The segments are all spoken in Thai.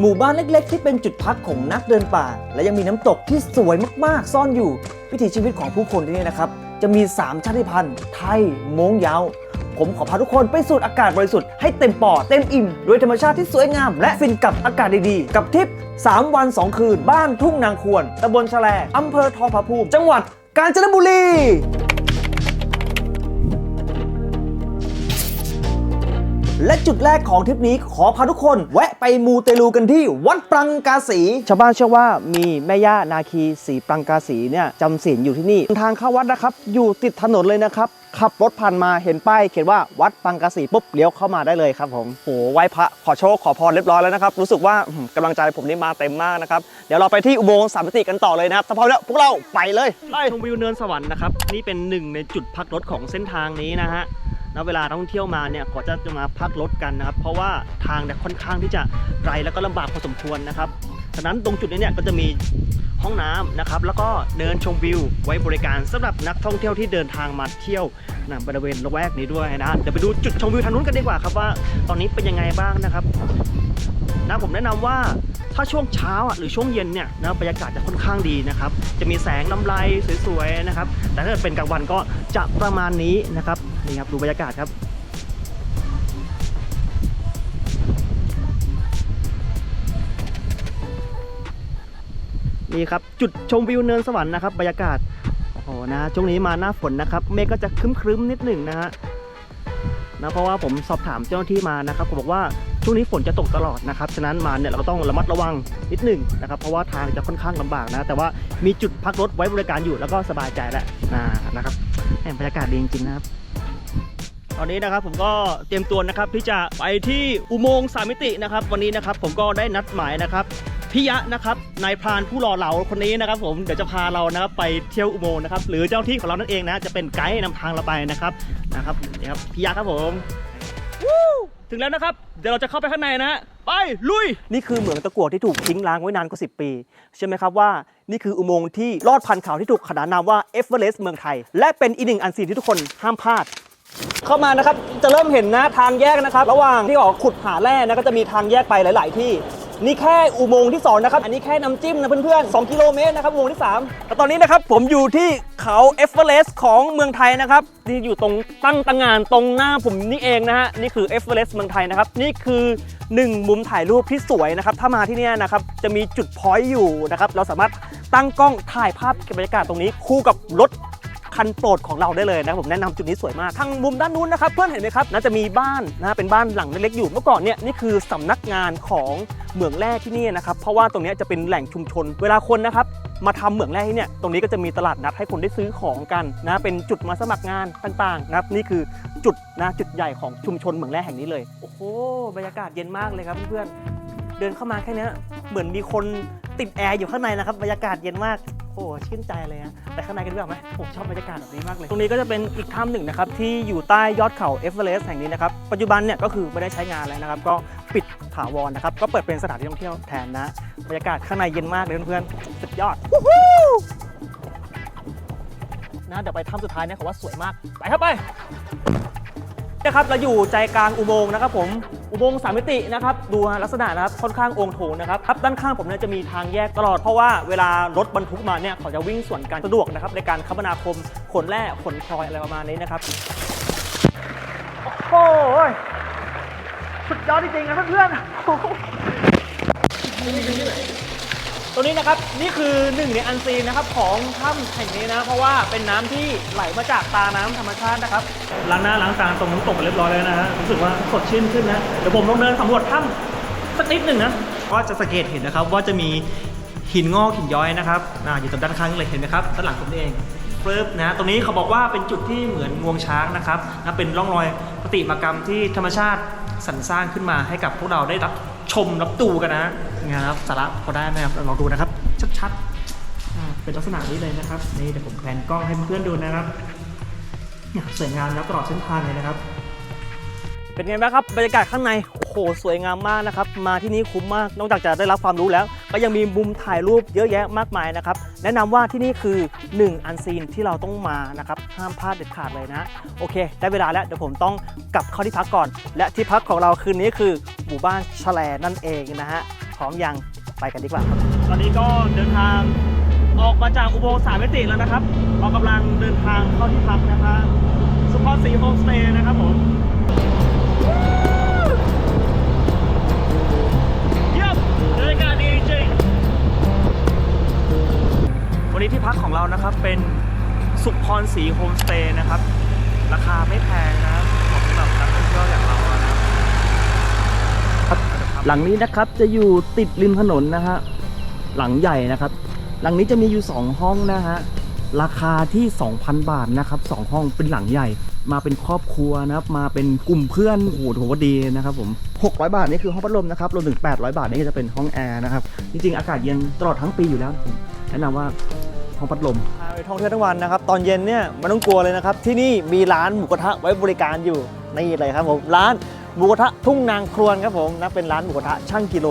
หมู่บ้านเล็กๆ ที่เป็นจุดพักของนักเดินป่า และยังมีน้ำตกที่สวยมากๆ ซ่อนอยู่ วิถีชีวิตของผู้คนที่นี่นะครับ จะมี 3 ชาติพันธุ์ ไทยม้งยาว ผมขอพาทุกคนไปสูดอากาศบริสุทธิ์ให้เต็มปอดเต็มอิ่มด้วยธรรมชาติที่สวยงาม และฟินกับอากาศดีๆ กับทริป 3 วัน 2 คืน บ้านทุ่งนางควรตำบลแฉลอำเภอทองผาภูมิ จังหวัดกาญจนบุรี และจุดแรกของทริปนี้ขอพาทุกคน แวะไปมูเตลูกันที่วัดปรังกาสี ชาวบ้านเชื่อว่ามีแม่ย่านาคีสีปรังกาสีเนี่ยจำศีลอยู่ที่นี่ ทางเข้าวัดนะครับ อยู่ติดถนนเลยนะครับ ขับรถผ่านมาเห็นป้ายเขียนว่าวัดปรังกาสีปุ๊บเลี้ยวเข้ามาได้เลยครับผมโหไหว้พระขอโชคขอพรเรียบร้อยแล้วนะครับ รู้สึกว่าอื้อหือกำลังใจผมนี่มาเต็มมากนะครับ เดี๋ยวเราไปที่อุโมงค์สามมิติกันต่อเลยนะครับถ้าพร้อมแล้วพวกเราไปเลย ไปชมวิวเนินสวรรค์นะครับ นี่เป็นหนึ่งในจุดพักรถของเส้นทางนี้นะฮะ แล้วเวลาท่องเที่ยวมาเนี่ยก็จะจะมาพักรถกันนะครับ เพราะว่าทางเนี่ยค่อนข้างที่จะไกลแล้วก็ลำบากพอสมควรนะครับฉะนั้นตรงจุดนี้เนี่ยก็จะมีห้องน้ำนะครับแล้วก็เดินชมวิวไว้บริการสำหรับนักท่องเที่ยวที่เดินทางมาเที่ยวนะบริเวณละแวกนี้ด้วยนะเดี๋ยวไปดูจุดชมวิวทางนู้นกันดีกว่าครับว่า ตอนนี้เป็นยังไงบ้างนะครับนะผมแนะนำว่าถ้าช่วงเช้าหรือช่วงเย็นเนี่ยนะบรรยากาศจะค่อนข้างดีนะครับ จะมีแสงลำไรสวยๆนะครับ แต่ถ้าเกิดเป็นกลางวันก็จะประมาณนี้นะครับ นี่ครับดูบรรยากาศครับนี่ครับจุดชมวิวเนินสวรรค์นะครับบรรยากาศโอ้โหนะช่วงนี้มาหน้าฝนนะครับ เมฆก็จะครึ้มๆนิดหนึ่งนะฮะนะเพราะว่าผมสอบถามเจ้าหน้าที่มานะครับเขาบอกว่าช่วงนี้ฝนจะตกตลอดนะครับฉะนั้นมาเนี่ยเราก็ต้องระมัดระวังนิดหนึ่งนะครับ เพราะว่าทางจะค่อนข้างลำบากนะ แต่ว่ามีจุดพักรถไว้บริการอยู่แล้วก็สบายใจแล้วนะครับแหมบรรยากาศดีจริงๆนะครับ ตอนนี้นะครับผมก็เตรียมตัวนะครับที่จะไปที่อุโมงค์สามมิตินะครับ วันนี้นะครับผมก็ได้นัดหมายนะครับพี่ยะนะครับนายพรานผู้หล่อเหลาคนนี้นะครับ ผมเดี๋ยวจะพาเรานะครับไปเที่ยวอุโมงค์นะครับหรือเจ้าที่ของเรานั่นเองนะจะเป็นไกด์นำทางเราไปนะครับนะครับนี่ครับพี่ยะครับผมถึงแล้วนะครับ เดี๋ยวเราจะเข้าไปข้างในนะไปลุย นี่คือเหมืองตะกั่วที่ถูกทิ้งร้างไว้นานกว่า 10 ปีใช่ไหมครับว่านี่คืออุโมงค์ที่ลอดพันเขาที่ถูกขนานนามว่าเอเวอเรสต์เมืองไทย และเป็นอีกหนึ่งอันซีนที่ทุกคนห้ามพลาด เข้ามานะครับจะเริ่มเห็นนะทางแยกนะครับ ระหว่างที่ออกขุดหาแร่นะก็จะมีทางแยกไปหลาย ๆ ที่ นี่แค่อุโมงค์ที่สองนะครับอันนี้แค่น้ำจิ้มนะเพื่อนๆ2กิโลเมตรนะครับอุโมงค์ที่3แต่ตอนนี้นะครับผมอยู่ที่เขาเอเวอเรสต์ของเมืองไทยนะครับที่อยู่ตรงตั้งตังงานตรงหน้าผมนี่เองนะฮะนี่คือเอเวอเรสต์เมืองไทยนะครับนี่คือหนึ่งมุมถ่ายรูปที่สวยนะครับถ้ามาที่นี่นะครับจะมีจุดพอยต์อยู่นะครับเราสามารถตั้งกล้องถ่ายภาพเก็บบรรยากาศตรงนี้คู่กับรถ คันโปรดของเราได้เลยนะครับผมแนะนำจุดนี้สวยมากทางมุมด้านนู้นนะครับเพื่อนเห็นไหมครับน่าจะมีบ้านนะเป็นบ้านหลังเล็กๆอยู่เมื่อก่อนเนี่ยนี่คือสำนักงานของเหมืองแร่ที่นี่นะครับเพราะว่าตรงนี้จะเป็นแหล่งชุมชน เวลาคนนะครับมาทำเหมืองแร่ที่เนี่ยตรงนี้ก็จะมีตลาดนัดให้คนได้ซื้อของกันนะเป็นจุดมาสมัครงานต่างๆนะครับนี่คือจุดนะจุดใหญ่ของชุมชนเหมืองแร่แห่งนี้เลยโอ้โหบรรยากาศเย็นมากเลยครับเพื่อนๆเดินเข้ามาแค่นี้เหมือนมีคนติดแอร์อยู่ข้างในนะครับบรรยากาศเย็นมาก โอ้ชื่นใจเลยนะแต่ข้างในกันด้วยไหมผมชอบบรรยากาศแบบนี้มากเลย ตรงนี้ก็จะเป็นอีกถ้ำหนึ่งนะครับที่อยู่ใต้ยอดเขาเอเวอเรสต์แห่งนี้นะครับปัจจุบันเนี่ยก็คือไม่ได้ใช้งานแล้วนะครับ ก็ปิดถาวรนะครับก็เปิดเป็นสถานที่ท่องเที่ยวแทนนะบรรยากาศข้างในเย็นมากเลยเพื่อนๆสุดยอดวู้ฮู้นะเดี๋ยวไปถ้ำสุดท้ายเนี่ยเขาว่าสวยมากไปครับไป นะครับเราอยู่ใจกลางอุโมงค์นะครับผมอุโมงค์สามมิตินะครับดูลักษณะนะครับค่อนข้างองโถงนะครับครับด้านข้างผมเนี่ยจะมีทางแยกตลอดเพราะว่าเวลารถบรรทุกมาเนี่ยเขาจะวิ่งส่วนการสะดวกนะครับในการคมนาคมขนแร่ขนพลอยอะไรประมาณนี้นะครับโอ้โหสุดยอดจริงๆนะเพื่อนๆ ตรงนี้นะครับนี่คือหนึ่งในอันซีนนะครับของถ้ำแห่งนี้นะ เพราะว่าเป็นน้ำที่ไหลมาจากตาน้ำธรรมชาตินะครับล้างหน้าล้างตาตรงน้ำตกเรียบร้อยแล้วนะฮะรู้สึกว่าสดชื่นขึ้นนะเดี๋ยวผมลงเดินสำรวจถ้ำสักนิดหนึ่งนะก็จะสังเกตเห็นนะครับว่าจะมีหินงอกหินย้อยนะครับอ่าอยู่ตรงด้านข้างเลยเห็นไหมครับด้านหลังผมเองปึ๊บนะตรงนี้เขาบอกว่าเป็นจุดที่เหมือนงวงช้างนะครับนะเป็นร่องรอยปฏิมากรรมที่ธรรมชาติสรรสร้างขึ้นมาให้กับพวกเราได้รับ ชมรับดูกันนะนะครับสาระพอได้ไหมครับลองดูนะครับ ชัดๆอ่าเป็นลักษณะนี้เลยนะครับนี่เดี๋ยวผมแพนกล้องให้เพื่อนๆดูนะครับเนี่ยสวยงามแล้วตลอดเส้นทางเลยนะครับ เป็นไงบ้างครับบรรยากาศข้างในโอ้โหสวยงามมากนะครับ มาที่นี่คุ้มมากนอกจากจะได้รับความรู้แล้ว ก็ยังมีมุมถ่ายรูปเยอะแยะมากมายนะครับ แนะนำว่าที่นี่คือ 1 อันซีนที่เราต้องมานะครับ ห้ามพลาดเด็ดขาดเลยนะ โอเค ได้เวลาแล้วเดี๋ยวผมต้องกลับเข้าที่พักก่อน และที่พักของเราคืนนี้คือหมู่บ้านแฉลนั่นเองนะฮะพร้อมยังไปกันดีกว่าตอนนี้ก็เดินทางออกมาจากอุโมงค์สามมิติแล้วนะครับ เรากำลังเดินทางเข้าที่พักนะครับสุพรศรีโฮมสเตย์นะครับผม เยี่ยมบรรยากาศดีจริง วันนี้ที่พักของเรานะครับเป็นสุขพรศรีโฮมสเตย์นะครับ ราคาไม่แพงนะครับสำหรับนักท่องเที่ยวอย่างเรานะครับหลังนี้นะครับจะอยู่ติดริมถนนนะฮะหลังใหญ่นะครับ หลังนี้จะมีอยู่ 2 ห้องนะฮะราคาที่ 2,000 บาทนะครับสองห้องเป็นหลังใหญ่ มาเป็นครอบครัวนะครับ มาเป็นกลุ่มเพื่อนโอ้โหถือว่าดีนะครับผม600 บาทนี่คือห้องพัดลมนะครับรวมถึง 800 บาทนี่ก็จะเป็นห้องแอร์นะครับ จริงๆ อากาศเย็นตลอดทั้งปีอยู่แล้วผมแนะนำว่าห้องพัดลมไปท่องเที่ยวทั้งวันนะครับ ตอนเย็นเนี่ยไม่ต้องกลัวเลยนะครับ ที่นี่มีร้านหมูกระทะไว้บริการอยู่นี่เลยครับผมร้านหมูกระทะทุ่งนางครวนครับผมนะเป็นร้านหมูกระทะช่างกิโล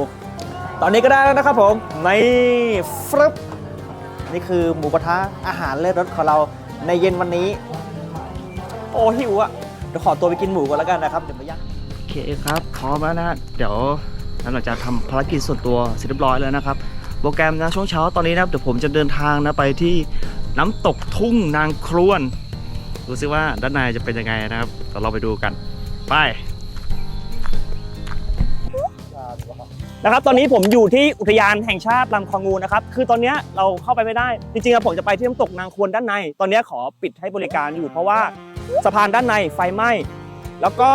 ตอนนี้ก็ได้แล้วนะครับผมในฟรึบนี่คือหมูกระทะอาหารเลิศรสของเราในเย็นวันนี้ โอ้หิวอะเดี๋ยวขอตัวไปกินหมูก่อนแล้วกันนะครับ เดี๋ยวมาย่างโอเคครับพร้อมแล้วนะเดี๋ยวหลังจากทำภารกิจส่วนตัวเสร็จเรียบร้อยแล้วนะครับ โปรแกรมนะช่วงเช้าตอนนี้นะครับเดี๋ยวผมจะเดินทางนะไปที่น้ำตกทุ่งนางครวนดูซิว่าด้านในจะเป็นยังไงนะครับเดี๋ยวเราไปดูกัน ไป นะครับ ตอนนี้ผมอยู่ที่อุทยานแห่งชาติลำคลองงูนะครับ คือตอนเนี้ยเราเข้าไปไม่ได้ จริงๆอะผมจะไปที่น้ำตกนางควรด้านใน ตอนเนี้ยขอปิดให้บริการอยู่เพราะว่า สะพานด้านในไฟไหม้ แล้วก็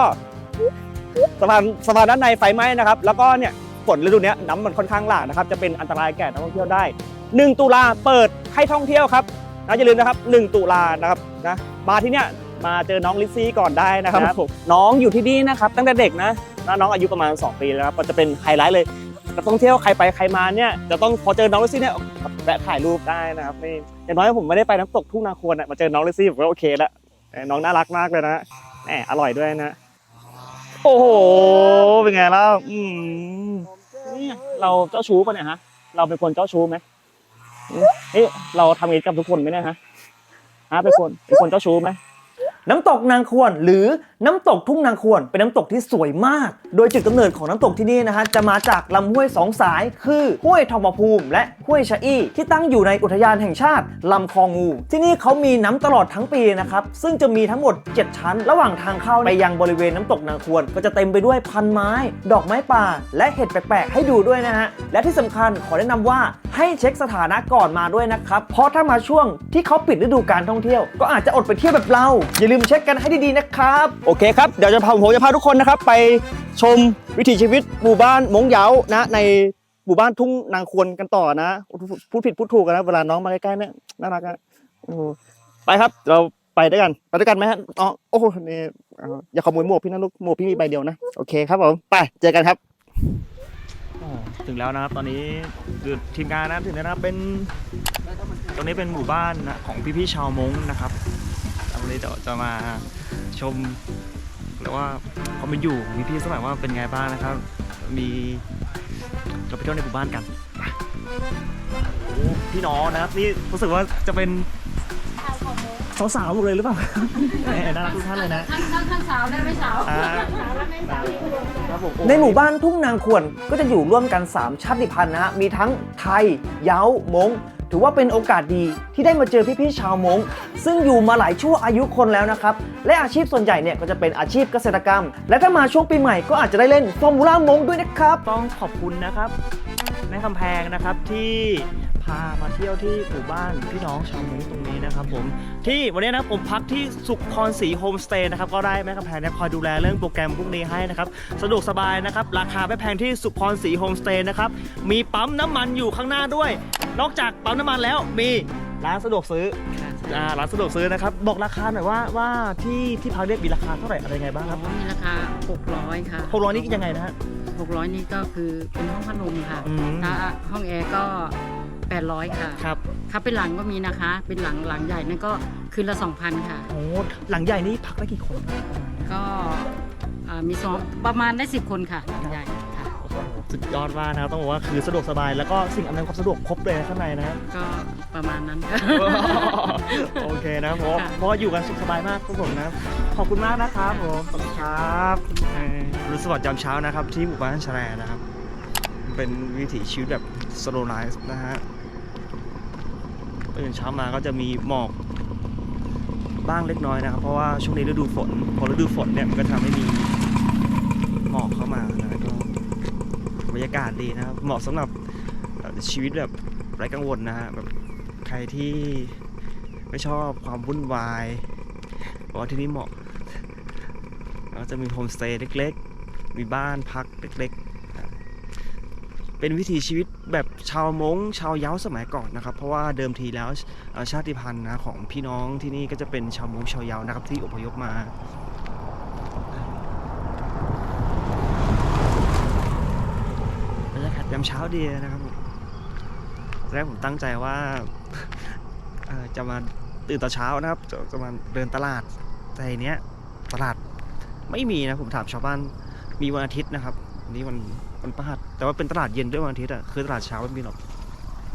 สะพานสะพานด้านในไฟไหม้นะครับ แล้วก็เนี่ยฝนฤดูเนี้ยน้ำมันค่อนข้างหลากนะครับ จะเป็นอันตรายแก่นักท่องเที่ยวได้ 1 ตุลาเปิดให้ท่องเที่ยวครับนะอย่าลืมนะครับ 1 ตุลานะครับนะมาที่เนี้ยมาเจอน้องลิซซี่ก่อนได้นะครับครับผมน้องอยู่ที่นี่นะครับตั้งแต่เด็กนะนะน้องอายุประมาณ 2 ปีแล้วครับก็จะเป็นไฮไลท์เลยนักท่องเที่ยวใครไปใครมาเนี่ยจะต้องพอเจอน้องเลซี่เนี่ยแวะถ่ายรูปได้นะครับนี่อย่างน้อยผมไม่ได้ไปน้ำตกทุ่งนาควรอะมาเจอน้องเลซี่ผมก็โอเคแล้วเอ้ย น้องน่ารักมากเลยนะแหมอร่อยด้วยนะ โอ้โห เป็นไงล่ะอืมเนี่ยเราเจ้าชู้ปะเนี่ยฮะ เราเป็นคนเจ้าชู้ไหมเฮ้ยเราทำอย่างนี้กับทุกคนไหมเนี่ยฮะฮะเป็นคนเป็นคนเจ้าชู้ไหมน้ำตกนางควรหรือ น้ำตกทุ่งนางควรเป็นน้ำตกที่สวยมาก โดยจุดกำเนิดของน้ำตกที่นี่นะฮะจะมาจากลำห้วยสองสาย คือห้วยทองมภูมิ และห้วยชะอี้ที่ตั้งอยู่ในอุทยานแห่งชาติลำคลองงู ที่นี่เขามีน้ำตลอดทั้งปีนะครับซึ่งจะมีทั้งหมด 7 ชั้น ระหว่างทางเข้าไปยังบริเวณน้ำตกนางควร ก็จะเต็มไปด้วยพันไม้ ดอกไม้ป่า และเห็ดแปลกๆให้ดูด้วยนะฮะและที่สำคัญขอแนะนำว่าให้เช็คสถานะก่อนมาด้วยนะครับเพราะถ้ามาช่วงที่เขาปิดฤดูการท่องเที่ยว ก็อาจจะอดไปเที่ยวแบบเรา อย่าลืมเช็คกันให้ดีๆนะครับโอเคครับ เดี๋ยวจะพาผมจะพาทุกคนนะครับ ไปชมวิถีชีวิตหมู่บ้านมงเยานะในหมู่บ้านทุ่งนางควรกันต่อนะ พูดผิดพูดถูกกันนะเวลาน้องมาใกล้ๆเนี่ยน่ารักอะโอ้ไปครับ เราไปด้วยกันไปด้วยกันไหมฮะอ๋อโอ้โหนี่อย่าขโมยหมวกพี่นะลูกหมวกพี่มีใบเดียวนะโอเคครับผมไปเจอกันครับถึงแล้วนะครับตอนนี้คือทีมงานนะถึงแล้วนะครับเป็นตรงนี้เป็นหมู่บ้านนะของพี่ๆชาวมงนะครับ ววันนี้เดี๋ยวจะมาชมแล้วว่าความเป็นอยู่ของพี่ๆสมัยว่าเป็นไงบ้างนะครับ มีเราไปเที่ยวในหมู่บ้านกันไปโอ้พี่น้องนะครับนี่รู้สึกว่าจะเป็นสาวๆหมดเลยหรือเปล่าแหมน่ารักทุกท่านเลยนะทั้งทั้งทั้งสาวและไม่สาวอ่าสาวและไม่สาวครับผมในหมู่บ้านทุ่งนางควรก็จะอยู่ร่วมกัน 3 ชาติพันธุ์นะฮะ มีทั้งไทย เย้ามง ถือว่าเป็นโอกาสดีที่ได้มาเจอพี่ๆชาวมงซึ่งอยู่มาหลายชั่วอายุคนแล้วนะครับ และอาชีพส่วนใหญ่เนี่ยก็จะเป็นอาชีพเกษตรกรรม และถ้ามาช่วงปีใหม่ก็อาจจะได้เล่นฟอร์มูล่ามงด้วยนะครับ ต้องขอบคุณนะครับแม่คำแพงนะครับที่พามาเที่ยวที่หมู่บ้านพี่น้องชาวมงตรงนี้ นะครับผมที่วันนี้นะผมพักที่สุขพรศรีโฮมสเตย์นะครับก็ได้แม่คำแพงเนี่ยคอยดูแลเรื่องโปรแกรมพวกนี้ให้นะครับสะดวกสบายนะครับราคาไม่แพงที่สุขพรศรีโฮมสเตย์นะครับมีปั๊มน้ำมันอยู่ข้างหน้าด้วย นอกจากปั๊มน้ำมันแล้วมีร้านสะดวกซื้ออ่าร้านสะดวกซื้อนะครับ บอกราคาหน่อยว่าว่าที่ที่พักเนี่ยมีราคาเท่าไหร่อะไรยังไงบ้างครับมีราคา 600 ค่ะหกร้อยนี่ยังไงนะฮะ600 นี่ก็คือเป็นห้องพัดลมค่ะอืมถ้าห้องแอร์ก็ 800 ค่ะครับถ้าเป็นหลังก็มีนะคะ เป็นหลังหลังใหญ่นั่นก็คืนละ 2,000 ค่ะ โอ้หลังใหญ่นี่พักได้กี่คนก็อ่ามีสองประมาณได้ 10 คนค่ะหลังใหญ่ค่ะโอ้โหสุดยอดมากนะครับต้องบอกว่าคือสะดวกสบายแล้วก็สิ่งอำนวยความสะดวกครบเลยข้างในนะครับ ก็ประมาณนั้นค่ะ โอเคนะเพราะค่ะ เพราะว่าอยู่กันสุขสบายมากทุกผมนะ ขอบคุณมากนะครับผมขอบคุณครับเอ่อรู้สวัสดิ์ยามเช้านะครับ ที่หมู่บ้านชะแรนะครับ เป็นวิถีชีวิตแบบ slow life นะฮะ ตื่นเช้ามาก็จะมีหมอกบ้างเล็กน้อยนะครับ เพราะว่าช่วงนี้ฤดูฝน พอฤดูฝนเนี่ยมันก็ทำให้มีหมอกเข้ามานะก็บรรยากาศดีนะครับ เหมาะสำหรับชีวิตแบบไร้กังวลนะฮะแบบใครที่ไม่ชอบความวุ่นวายเพราะว่าที่นี่เหมาะแล้วก็จะมีโฮมสเตย์เล็ก ๆ มีบ้านพักเล็ก ๆ เป็นวิถีชีวิตแบบชาวมง้งชาวเย้าสมัยก่อนนะครับ เพราะว่าเดิมทีแล้วชาติพันธุ์นะของพี่น้องที่นี่ก็จะเป็นชาวมง้งชาวเย้านะครับที่อพยพมาบรรยากาศยามเช้าดีนะครับผมแรกผมตั้งใจว่าจะมาตื่นตอนเช้านะครับจะจะมาเดินตลาดแต่เนี้ยตลาดไม่มีนะผมถามชาวบ้านมีวันอาทิตย์นะครับนนี้วัน วันพฤหัสแต่ว่าเป็นตลาดเย็นด้วยวันอาทิตย์อะคือตลาดเช้าไม่มีหรอก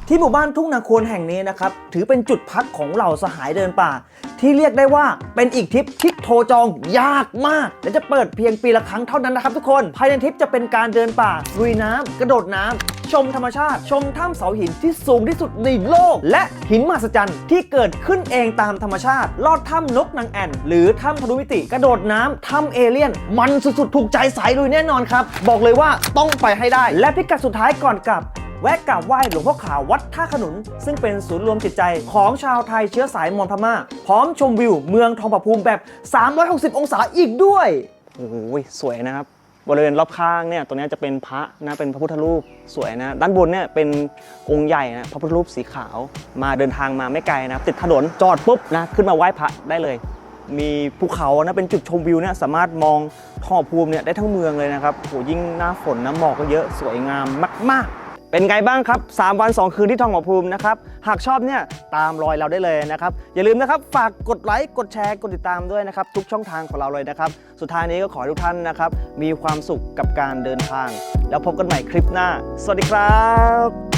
ที่หมู่บ้านทุ่งนาควรแห่งนี้นะครับ ถือเป็นจุดพักของเหล่าสหายเดินป่า ที่เรียกได้ว่าเป็นอีกทริปที่ โทรจองยากมาก และจะเปิดเพียงปีละครั้งเท่านั้นนะครับทุกคนภายในทริปจะเป็นการเดินป่าลุยน้ำกระโดดน้ำชมธรรมชาติ ชมถ้ำเสาหินที่สูงที่สุดในโลก และหินมหัศจรรย์ที่เกิดขึ้นเองตามธรรมชาติ ลอดถ้ำนกนางแอ่น หรือถ้ำทะลุมิติ กระโดดน้ำถ้ำเอเลี่ยน มันสุดๆ ถูกใจสายลุยแน่นอนครับ บอกเลยว่าต้องไปให้ได้ และพิกัดสุดท้ายก่อนกลับ แวะกราบไหว้หลวงพ่อขาววัดท่าขนุน ซึ่งเป็นศูนย์รวมจิตใจของชาวไทยเชื้อสายมอญพม่า พร้อมชมวิวเมืองทองผาภูมิแบบ 360 องศาอีกด้วยโอ้โหสวยนะครับบริเวณรอบข้างเนี่ยตรงนี้จะเป็นพระนะเป็นพระพุทธรูปสวยนะ ด้านบนเนี่ยเป็นองค์ใหญ่นะพระพุทธรูปสีขาว มาเดินทางมาไม่ไกลนะติดถนนจอดปุ๊บนะขึ้นมาไหว้พระได้เลย มีภูเขานะเป็นจุดชมวิวเนี่ยสามารถมองท่อภูมิเนี่ยได้ทั้งเมืองเลยนะครับโหยิ่งหน้าฝนนะหมอกก็เยอะสวยงามมาก ๆ เป็นไงบ้างครับ 3 วัน 2 คืนที่ทองหมอภูมินะครับ หากชอบเนี่ยตามรอยเราได้เลยนะครับ อย่าลืมนะครับ ฝากกดไลค์ กดแชร์ กดติดตามด้วยนะครับ ทุกช่องทางของเราเลยนะครับ สุดท้ายนี้ก็ขอให้ทุกท่านนะครับ มีความสุขกับการเดินทาง แล้วพบกันใหม่คลิปหน้า สวัสดีครับ